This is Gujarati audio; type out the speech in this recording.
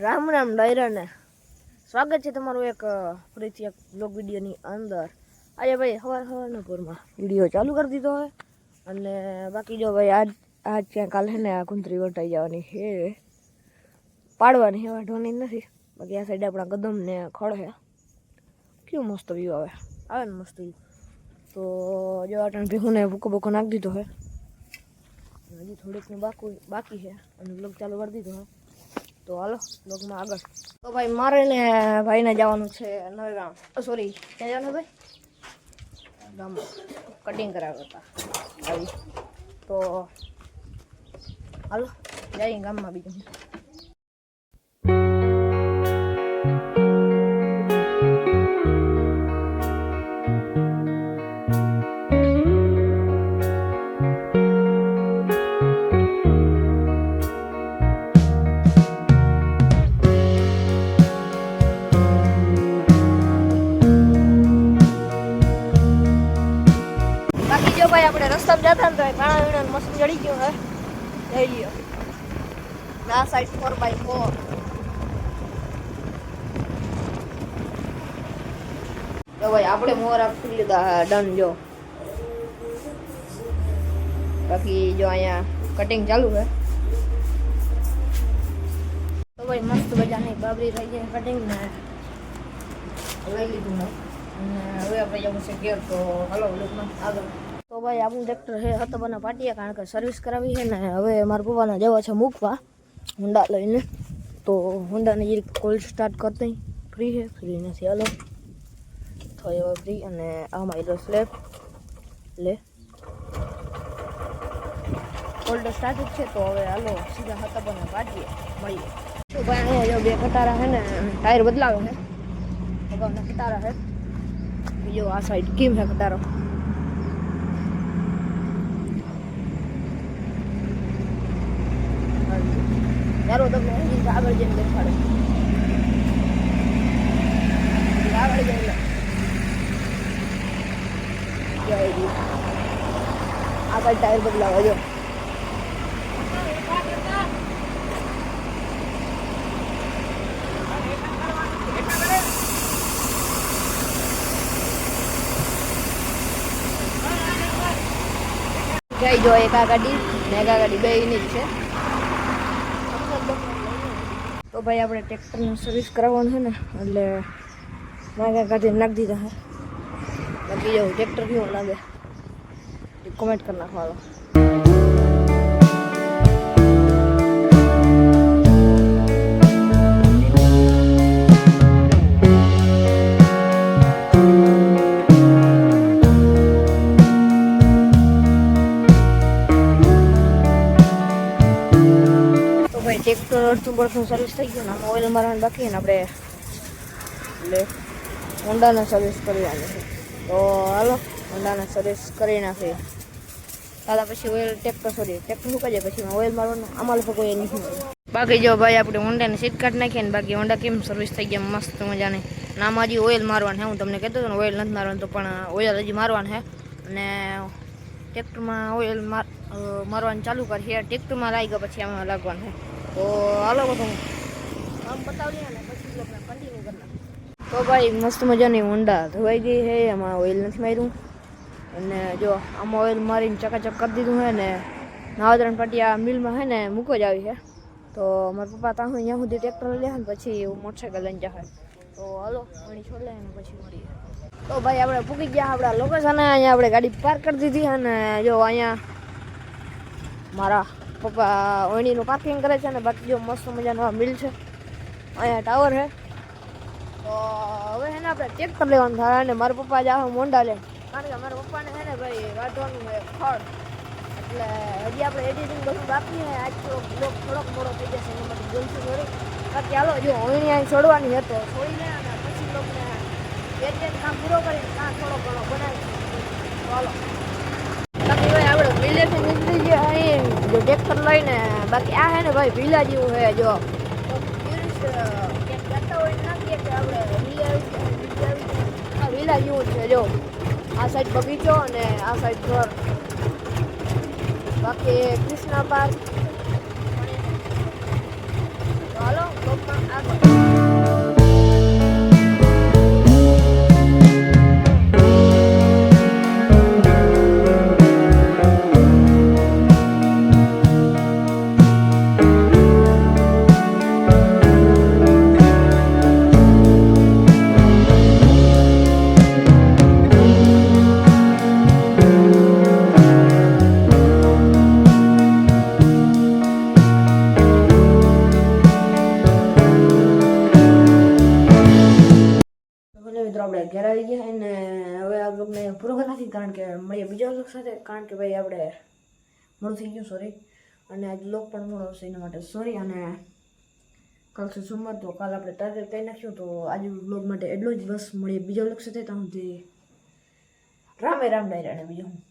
રામ રામ ડાયરાને. સ્વાગત છે તમારું એક ફરીથી એક બ્લોગ વિડીયોની અંદર. આજે ભાઈ સવાર સવારના પૂરમાં વીડિયો ચાલુ કરી દીધો હોય અને બાકી જો ભાઈ, આજ આજ ક્યાં કાલે ને આ કુંતરી વટાઈ જવાની છે. પાડવાની છે વાઢવાની નથી. બાકી આ સાઈડ આપણા ગદમ ને ખડ છે. કેવું મસ્ત વ્યૂ આવે. આવે ને મસ્ત વ્યૂ તો જો આટણ ભેહુને ભૂકો ભૂકો નાખી દીધો છે. હજી થોડીક ને બાકી બાકી છે. અને બ્લોગ ચાલુ કરી દીધો છે. તો હાલો બ્લોગમાં આગળ. તો ભાઈ, મારે ને ભાઈને જવાનું છે નવે ગામ. સોરી ક્યાં જવાનું ભાઈ? ગામ. કટિંગ કરાવ્યા હતા. આવી. તો હાલો, જઈએ ગામમાં બીજું. આપણે રસ્તામાં જતા ને તો ઘણા વીણા મશીન જડી ગયું હે જઈ લ્યો. ના સાઈડ ફોર બાય ફોર તો ભાઈ આપણે મોરા આપી લીધા ડન જો. બાકી જો અહીંયા કટિંગ ચાલુ છે. તો ભાઈ મસ્ત મજાની બાબરી થઈ ગઈ કટિંગ ને. લઈ લીધું ને અને હવે આપણે જવું છે ઘેર તો હલો લોકમાં આગળ. તો ભાઈ આપણું ટ્રેક્ટર છે બને પાટીએ કારણ કે સર્વિસ કરાવી છે ને, હવે મારા પપ્પાને જવા છે મૂકવા હુંડા લઈને. તો હુંડાને જે કોલ્ડ સ્ટાર્ટ કરતી ફ્રી છે ફ્રી નથી, હલો. થઈ હવે ફ્રી અને આમાં એટલો સ્લેબ લે. કોલ્ડ સ્ટાર્ટ છે, તો હવે હાલો, સીધા હતબના પાટીએ મળીએ. તો ભાઈ અહીંયા જો બે કટારા છે ને, ટાયર બદલાવે છે અગાઉના કટારા છે બીજો આ સાઈડ કેમ છે ખટારો યારો તમને હજી આગળ જઈને દેખાડે આગળ જઈને. આગળ ટાયર બદલાવા, જો. જઈ જો, એક આ ગાડી, ને એક આ ગાડી, બે જ છે. તો ભાઈ આપણે ટ્રેક્ટરનું સર્વિસ કરાવવાનું છે ને, એટલે નાગા કાઢી નાખી દીધા હે બાકી જવું ટ્રેક્ટર કેવું લાગે કોમેન્ટ કરી નાખવાનો. ટ્રેક્ટર અડધું પડતું સર્વિસ થઈ ગયું ને આમાં ઓઇલ મારવાનું બાકી ને આપણે એટલે હોન્ડાને સર્વિસ કરવાની છે તો હાલો હોન્ડાને સર્વિસ કરી નાખીએ. દાદા પછી ઓઇલ ટ્રેક્ટર સોરી ટ્રેક્ટર કરીએ પછી ઓઇલ મારવાનું. આમાં લોકો કોઈ નથી બાકી જો ભાઈ આપણે હોન્ડાને સીટ કાઢ નાખીએ ને બાકી હોન્ડા કેમ સર્વિસ થઈ ગયા મસ્ત મજાની. અને આમાં હજી ઓઇલ મારવાનું છે. હું તમને કહેતો હતો ને ઓઇલ નથી મારવાનું તો પણ ઓઇલ હજી મારવાનું છે. અને ટ્રેક્ટરમાં ઓઇલ માર મારવાનું ચાલુ કરીએ ટ્રેક્ટરમાં લાગી ગયા પછી આમાં લાગવાનું છે. તો હાલો બધું. આમ બતાવીએ ને પછી કન્ટિન્યુ કરી તો ભાઈ મસ્ત મજાની ઊંડા ધોવાઈ ગઈ છે એમાં ઓઇલ નથી માર્યું. અને જો આમાં ઓઇલ મારીને ચકાચક કરી દીધું છે ને નાવદરણ પાટિયા મિલમાં છે ને મૂકો જ આવી છે. તો મારા પપ્પા ત્યાં હું અહીંયા સુધી ટ્રેક્ટર લઈ લે પછી મોટરસાઇકલ લઈને જાય તો હાલો પાણી છોડ લે ને પછી મળીએ. તો ભાઈ આપણે પૂકી ગયા આપણા લોકેશન અહીંયા આપણે ગાડી પાર્ક કરી દીધી અને જો અહીંયા મારા પપ્પા ઓણીનું પાર્કિંગ કરે છે અને બાકી જો મસ્ત મજાનો આ મિલ છે. અહીંયા ટાવર છે. તો હવે છે ને આપણે ટ્રેક્ટર લેવાનું થાય અને મારા પપ્પા જ આવે મોંડા લે. કારણ કે મારા પપ્પાને છે ને ભાઈ વાંધવાનું હોય ખડ. એટલે હજી આપણે એડિટિંગ બધું બાકી છે. આજ થોડોક બ્લોક થોડોક મોડો થઈ જશે એના માટે જોઈશું થોડી બાકી હાલો, જો ઓણી અહીં છોડવાની હતો છોડી લે અને પછી લોકોને બે કામ પૂરો કરીને કાં થોડો ઘણો બનાવી તો હાલો બાકી ભાઈ આપણે વિલેજથી નીકળી ગયા અહીં જો ટ્રેક્ટર લઈને બાકી આ હે ને ભાઈ વિલા જેવું છે જો વિલા જેવું છે જો આ સાઈડ બગીચો અને આ સાઈડ ઘર બાકી કૃષ્ણા પાર્ક ઘેર આવી ગયા અને હવે આ ગમે પૂરો નાખી કારણ કે મળીએ બીજા બ્લોગ સાથે. કારણ કે ભાઈ આપણે મોડું થઈ ગયું સોરી અને આજ લોક પણ મોડો હશે એના માટે સોરી અને કાલ છે સોમવાર, તો કાલ આપણે ટાર્ગેટ કરી નાખ્યું તો આજે બ્લોગ માટે એટલો જ બસ. મળીએ બીજા બ્લોગ સાથે. ત્યાં સુધી રામે રામ ડાયરા બીજું હું.